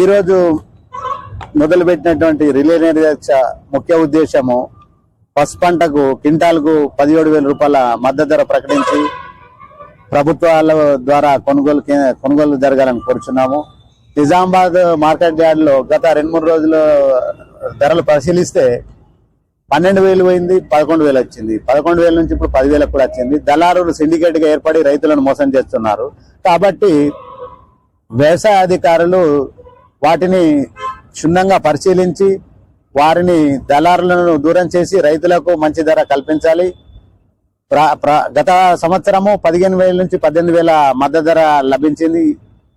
ఈరోజు మొదలుపెట్టినటువంటి రిలే నిర్దక్ష ముఖ్య ఉద్దేశము పసు పంటకు క్వింటాల్కు పదిహేడు వేల రూపాయల మద్దతు ధర ప్రకటించి ప్రభుత్వాల ద్వారా కొనుగోలు కొనుగోలు జరగాలని కోరుచున్నాము. నిజామాబాద్ మార్కెట్ యార్డ్లో గత రెండు మూడు రోజులు ధరలు పరిశీలిస్తే పన్నెండు వేలు పోయింది పదకొండు వేలు వచ్చింది. పదకొండు వేల నుంచి ఇప్పుడు పదివేలకు కూడా వచ్చింది. దళారులు సిండికేట్గా ఏర్పడి రైతులను మోసం చేస్తున్నారు. కాబట్టి వ్యవసాయ అధికారులు వాటిని క్షుణ్ణంగా పరిశీలించి వారిని దళారులను దూరం చేసి రైతులకు మంచి ధర కల్పించాలి. ప్ర- గత సంవత్సరము పదిహేను వేల నుంచి పద్దెనిమిది వేల మద్దతు ధర లభించింది.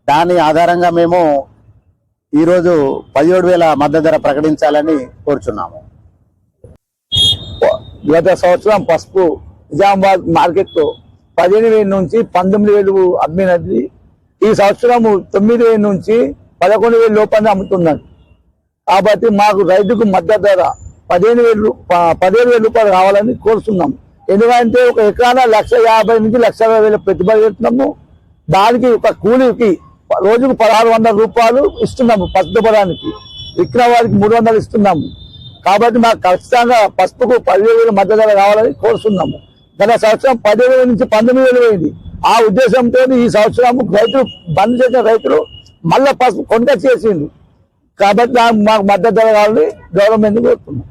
దాని ఆధారంగా మేము ఈరోజు పదిహేడు వేల మద్దతు ధర ప్రకటించాలని కోరుచున్నాము. గత సంవత్సరం పసుపు నిజామాబాద్ మార్కెట్లో పదిహేను వేల నుంచి పంతొమ్మిది వేలు అమ్మినది. ఈ సంవత్సరం తొమ్మిది వేల నుంచి పదకొండు వేల లోపలనే అమ్ముతున్నారు. కాబట్టి మాకు రైతుకు మద్దతు ధర పదిహేను వేలు పదిహేను వేల రూపాయలు కావాలని కోరుతున్నాం. ఎందుకంటే ఒక ఎకరాన లక్ష యాభై నుంచి లక్ష అరవై వేల పెట్టుబడి పెడుతున్నాము. దానికి ఒక కూలీకి రోజుకు పదహారు వందల రూపాయలు ఇస్తున్నాము పసుపు విక్రయ వారికి మూడు వందలు ఇస్తున్నాము. కాబట్టి మాకు ఖచ్చితంగా పసుపుకు పదివేలు మద్దతు ధర కావాలని కోరుతున్నాము గత సంవత్సరం పదివేల నుంచి పంతొమ్మిది వేలు పోయింది. ఆ ఉద్దేశంతో ఈ సంవత్సరం రైతులు బంద్ చేసిన రైతులు మళ్ళా పసుపు కొండ చేసింది కాబట్టి మాకు మద్దతు ధర కావాలని గవర్నమెంట్ కోరుతున్నాం.